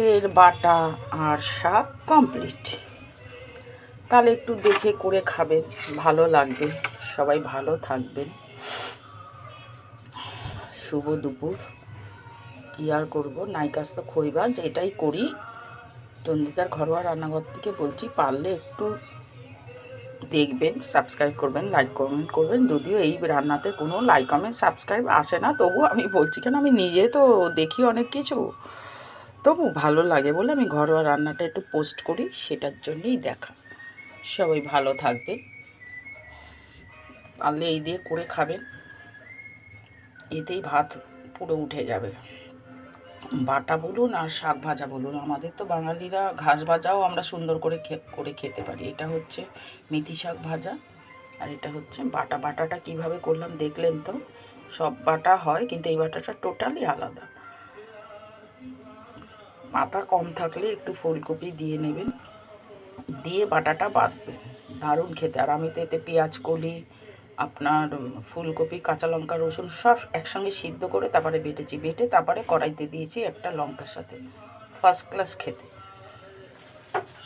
এর বাটা আর শাক কমপ্লিট তাহলে একটু দেখে করে খাবেন, ভালো লাগবে। সবাই ভালো থাকবেন। শুভ দুপুর। কী আর করব? নাইকাস তো খইবাজ এটাই করি। চন্দিকার ঘরোয়া রান্নাঘর থেকে বলছি, পারলে একটু দেখবেন সাবস্ক্রাইব করবেন লাইক কমেন্ট করবেন। যদিও এই রান্নাতে কোনো লাইক কমেন্ট সাবস্ক্রাইব আসে না তবু আমি বলছি, কেন আমি নিজে তো দেখি অনেক কিছু। তবু ভালো লাগে বলে আমি ঘরোয়া রান্নাটা একটু পোস্ট করি, সেটার জন্যই দেখা। সবাই ভালো থাকবে পারলে এই দিয়ে করে খাবেন। এতেই ভাত পুরো উঠে যাবে। বাটা বলুন আর শাক ভাজা বলুন, আমাদের তো বাঙালিরা ঘাস ভাজাও আমরা সুন্দর করে করে খেতে পারি। এটা হচ্ছে মেথি শাক ভাজা আর এটা হচ্ছে বাটা। বাটাটা কীভাবে করলাম দেখলেন তো? সব বাটা হয়, কিন্তু এই বাটাটা টোটালি আলাদা। পাতা কম থাকলে একটু ফুলকপি দিয়ে নেবেন। দিয়ে বাটাটা বাঁধবেন। দারুণ খেতে। আর আমি তো এতে পেঁয়াজ, কলি, আপনার ফুলকপি, কাঁচা লঙ্কা, রসুন সব একসঙ্গে সিদ্ধ করে তারপরে বেটেছি। বেটে তারপরে কড়াইতে দিয়েছি একটা লঙ্কার সাথে। ফার্স্ট ক্লাস খেতে।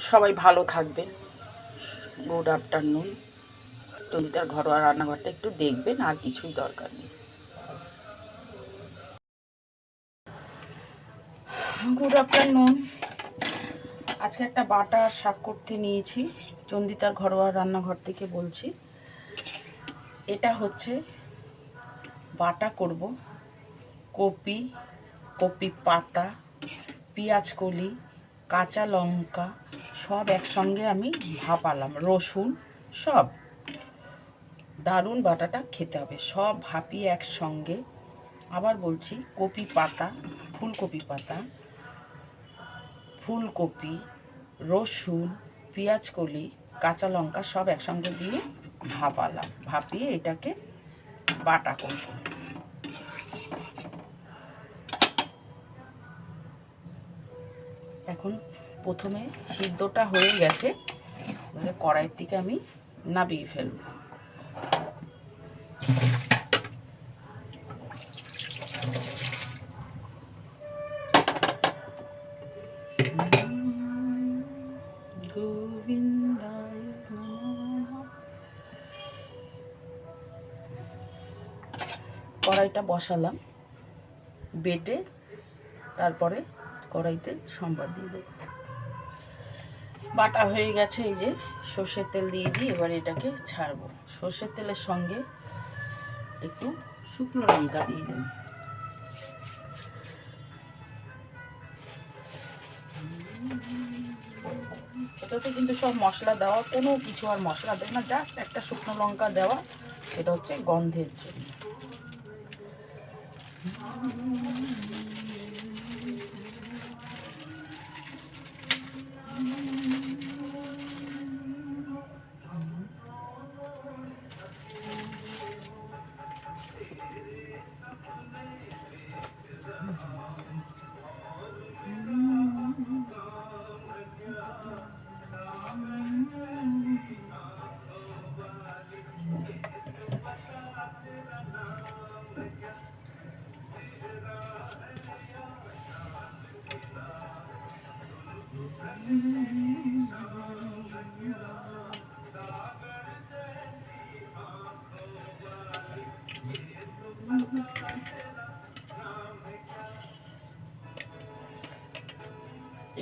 সবাই ভালো থাকবেন। গুড আফটারনুন টনিটার ঘরোয়া রান্নাঘরটা একটু দেখবেন, আর কিছুই দরকার নেই। গুড আফটারনুন আজকে একটা বাটা শাক করতে নিয়েছি, চন্দিতার ঘরোয়া রান্নাঘর থেকে বলছি। এটা হচ্ছে বাটা করব, কপি কপি পাতা, পেঁয়াজ কলি, কাঁচা লঙ্কা, সব একসঙ্গে আমি ভাপালাম, রসুন সব। দারুণ বাটাটা খেতে হবে, সব ভাপিয়ে একসঙ্গে। আবার বলছি কপি পাতা, ফুলকপি পাতা। ফুলকপি, রসুন পেঁয়াজ কলি কাঁচা লঙ্কা সব একসঙ্গে দিয়ে ভাপালাম ভাপিয়ে এটাকে বাটা করব। এখন প্রথমে সিদ্ধটা হয়ে গেছে কড়াইয়ের থেকে আমি নাবিয়ে ফেলব। বসালাম। বেটে তারপরে কড়াইতে সম্বাদ দিয়ে দেবো। বাটা হয়ে গেছে এই যে, সর্ষের তেল দিয়ে দিই এবার এটাকে ছাড়বো। সর্ষের তেলের সঙ্গে একটু শুকনো লঙ্কা দিয়ে দেবো। এটাতে কিন্তু সব মশলা দেওয়া, কোনো কিছু আর মশলা দেয় না জাস্ট একটা শুকনো লঙ্কা দেওয়া এটা হচ্ছে গন্ধের জন্য। Oh, my God.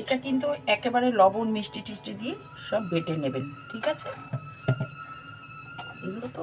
এটা কিন্তু একেবারে লবণ মিষ্টি টিষ্টি দিয়ে সব বেটে নেবেন ঠিক আছে? এগুলো তো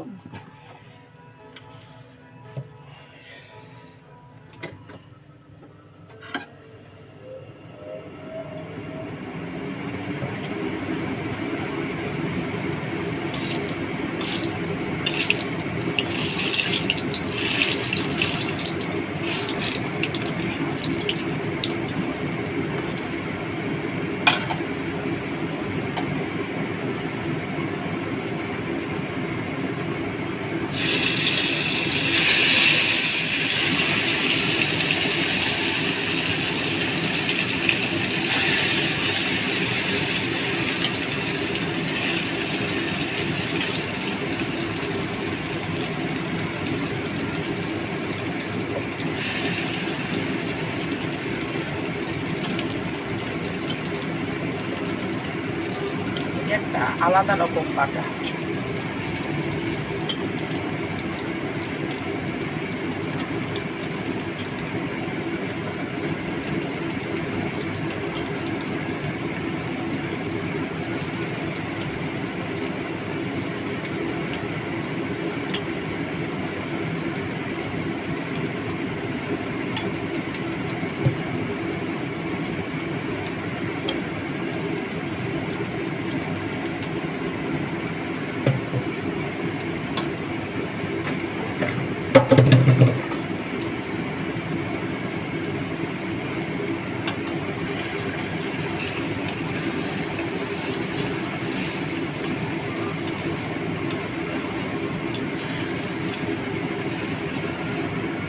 আলাদা রকম বাটা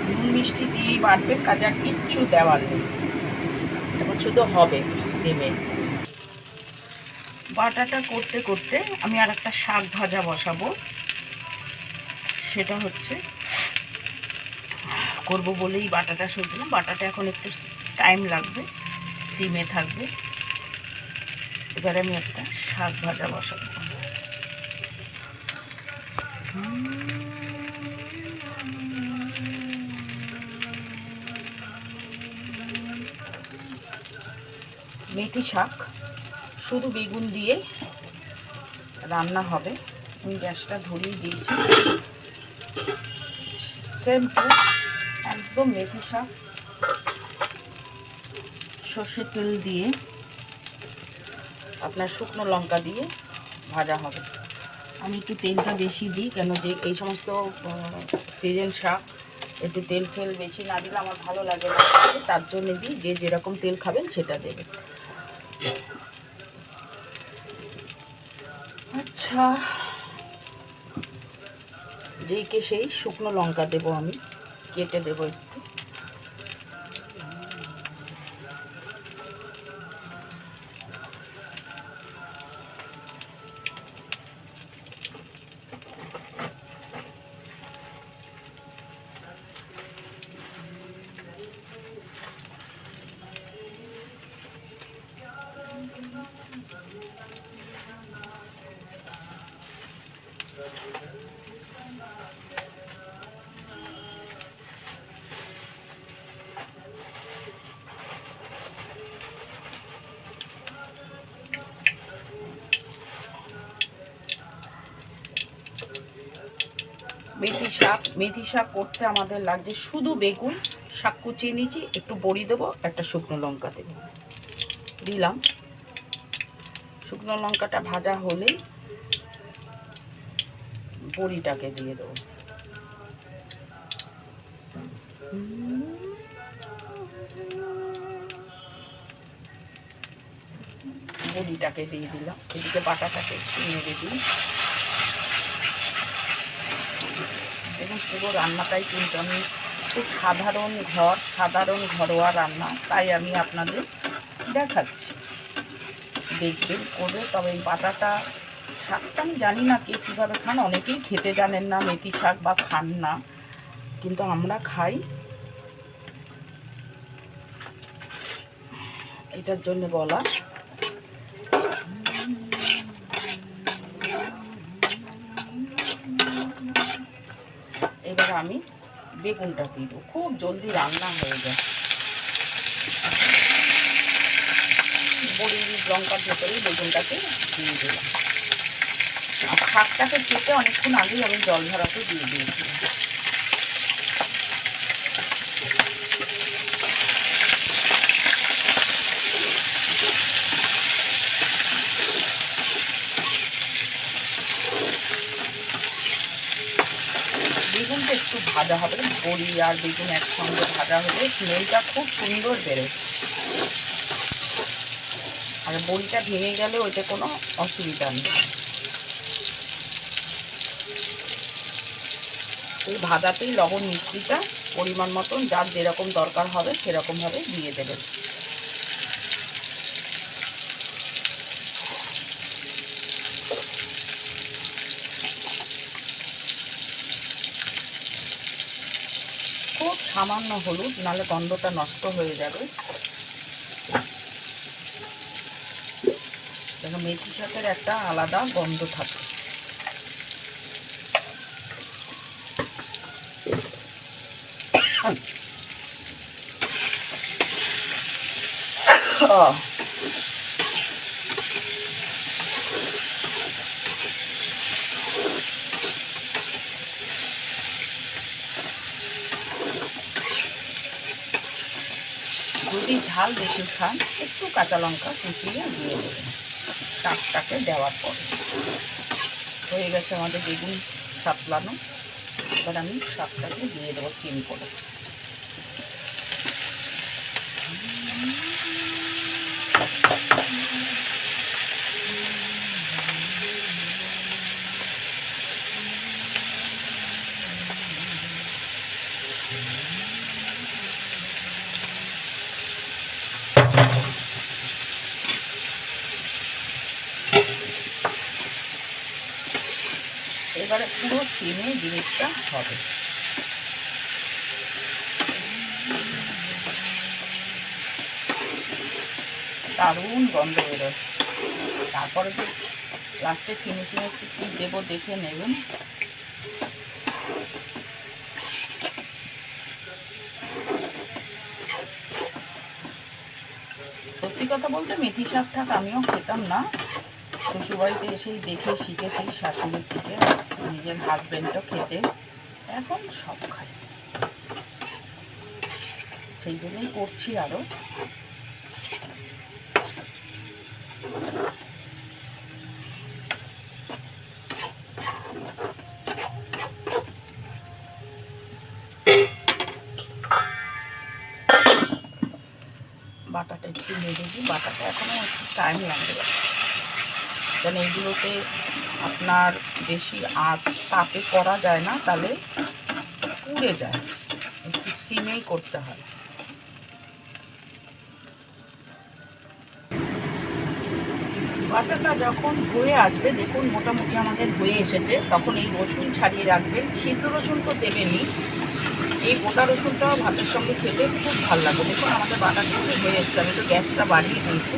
নুন মিষ্টি কাজে কিচ্ছু দেওয়ার নেই। এখন শুধু হবে সিমে বাটাটা করতে করতে আমি আর একটা শাক ভাজা বসাবো। সেটা হচ্ছে করব বলেই বাটাটা সরছিলাম। বাটাটা এখন একটু টাইম লাগবে সিমে থাকবে। এবারে আমি একটা শাক ভাজা বসাবো। মেথি শাক, শুধু বেগুন দিয়ে রান্না হবে। আমি গ্যাসটা ধরিয়ে দিয়েছি। সেম টু একদম মেথি শাক। সর্ষের তেল দিয়ে আপনার শুকনো লঙ্কা দিয়ে ভাজা হবে। আমি একটু তেলটা বেশি দিই, কেন যে এই সমস্ত সিজন শাক, একটু তেল ফেল বেশি না দিলে আমার ভালো লাগে না। তার জন্য দিই, যে যেরকম তেল খাবেন সেটা দেবে আচ্ছা। দিকে সেই শুকনো লঙ্কা দেবো আমি কেটে দেবো একটু। মেথি শাক মেথি শাক করতে আমাদের লাগছে শুধু বেগুন, শাক কুচিয়ে নিয়েছি একটু বড়ি দেবো, একটা শুকনো লঙ্কা দেবো। দিলাম। শুকনো লঙ্কাটা ভাজা হলেই বড়িটাকে দিয়ে দেবো। বড়িটাকে দিয়ে দিলাম। এদিকে বাটাটাকে একটু নেড়ে দিই। দেখুন, পুরো রান্নাটাই কিন্তু আমি খুব সাধারণ ঘর, সাধারণ ঘরোয়া রান্না, তাই আমি আপনাদের দেখাচ্ছি। দেখবেন করবে তবে এই বাটাটা শাকটা আমি জানি না কে কীভাবে খান, অনেকেই খেতে জানেন না মেথি শাক বা খান না, কিন্তু আমরা খাই। এটার জন্য বলা। এবার আমি বেগুনটা দেবো। খুব জলদি রান্না হয়ে যায়। বড়ি লঙ্কার ভেতরেই বেগুনটাকে দিয়ে দিলাম। শাকটাকে কেটে অনেকক্ষণ আগেই আমি জল ধরাতে দিয়ে দিয়েছিলাম। বেগুনটা একটু ভাজা হবে, বড়ি আর বেগুন একসঙ্গে ভাজা হলে স্মেলটা খুব সুন্দর বেরোয়। আর বড়িটা ভেঙে গেলে ওইটা কোনো অসুবিধা নেই। এই ভাজাতেই লবণ মিষ্টিটা পরিমাণ মতন, যার যেরকম দরকার হবে সেরকমভাবে দিয়ে দেবেন। খুব সামান্য হলুদ নাহলে গন্ধটা নষ্ট হয়ে যাবে। মেথি শাকের একটা আলাদা গন্ধ থাকে। যদি ঝাল বেশি খান, একটু কাঁচা লঙ্কা কুচিয়ে দিয়ে দেবেন। শাকটাকে দেওয়ার পরে। হয়ে গেছে আমাদের বেগুন সাতলানো। এবার আমি শাকটাকে দিয়ে দেবো চিন করে। এবারে পুরো সিমে জিনিসটা হবে। দারুণ গন্ধ বেরোয়। তারপরে যে লাস্টে ফিনিশিং একটু কী দেবো দেখে নেবেন। সত্যি কথা বলতে মেথি শাক ঠাক আমিও খেতাম না। শ্বশুরবাড়িতে এসেই দেখে, শিখেছি শাশুড়ির থেকে নিজের হাজবেন্ডও খেতে। এখন সব খাই। সেই জন্যই করছি আরও বাটাটা একটু নেড়ে দিই, বাটাটা এখনও টাইম লাগবে। কারণ এইগুলোতে আপনার বেশি আঁচ তাপে করা যায় না, তাহলে পুড়ে যায়। একটু সিমেই করতে হয়। বাটাটা যখন হয়ে আসবে, দেখুন মোটামুটি আমাদের হয়ে এসেছে, তখন এই রসুন ছাড়িয়ে রাখবেন। সিদ্ধ রসুন তো দেবেনই। এই গোটা রসুনটাও ভাতের সঙ্গে খেতে খুব ভালো লাগবে। দেখুন আমাদের বাটাটা হয়ে এসছে, আমি তো গ্যাসটা বাড়িয়ে দিয়েছি।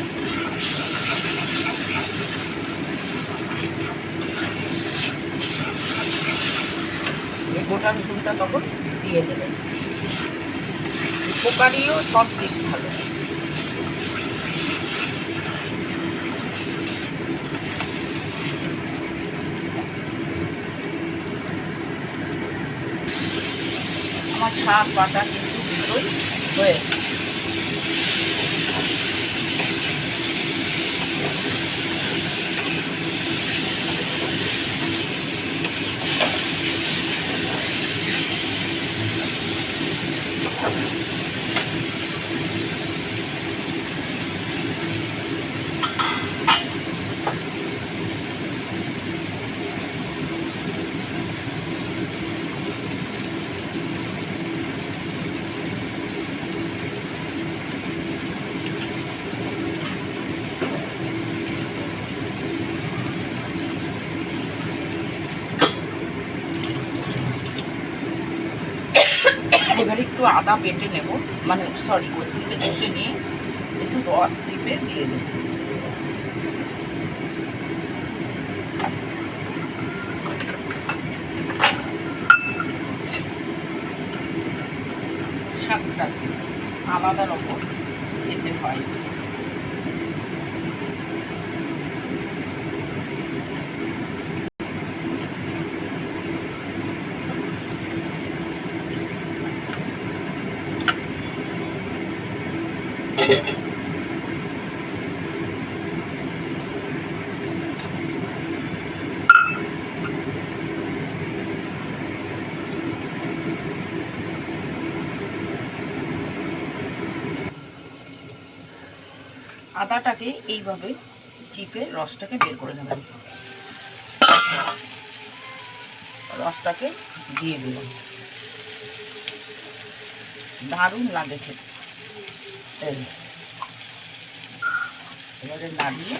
গোটা রসুনটা তখন দিয়ে দেবেন উপকারীও সব দিক ভালো। আমার শাক, বাটা কিন্তু দুটোই হয়েছে এবার একটু আদা বেটে নেব। মানে সরি কচুরিতে ঘষে নিয়ে একটু রস দিবে দিয়ে দেব শাকটা আলাদা রকম খেতে হয় আদাটাকে এইভাবে চিপে রসটাকে বের করে নেবেন। রসটাকে দিয়ে দিলাম। দারুণ লাগে খেতে। এবারে নাড়িয়ে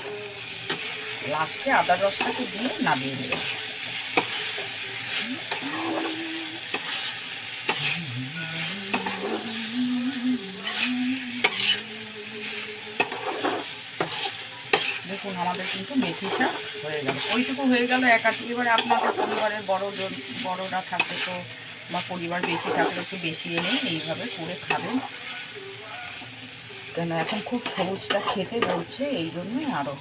লাস্টে আদার রসটাকে দিয়ে নামিয়ে দেবেন দেখুন আমাদের কিন্তু মেথিটা হয়ে গেল। ওইটুকু হয়ে গেল একাশি এবারে আপনাদের পরিবারের বড় বড়রা থাকলে তো বা পরিবার বেশি থাকলে একটু বেশি এনে এইভাবে করে খাবেন। কেন, এখন খুব সবুজটা খেতে বলছে, এই জন্যই আরও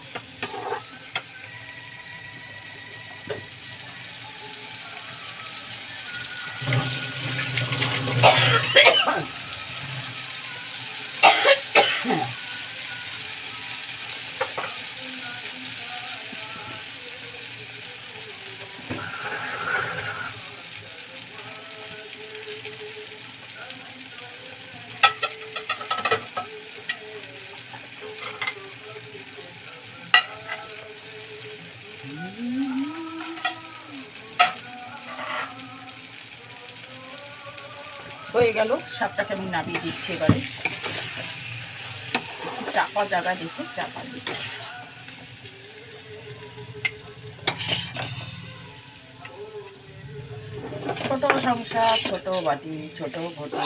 হয়ে গেল। সাপটাকে আমি নামিয়ে দিচ্ছি এবারে। চাপা জায়গা দেখে চাপা দিচ্ছি। ছোট সংসার, ছোট বাটি, ছোট ঘটি।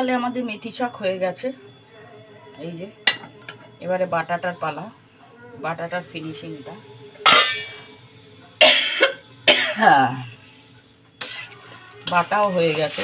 তাহলে আমাদের মেথি শাক হয়ে গেছে। এই যে, এবারে বাটাটার পালা, বাটাটার ফিনিশিংটা হ্যাঁ বাটাও হয়ে গেছে।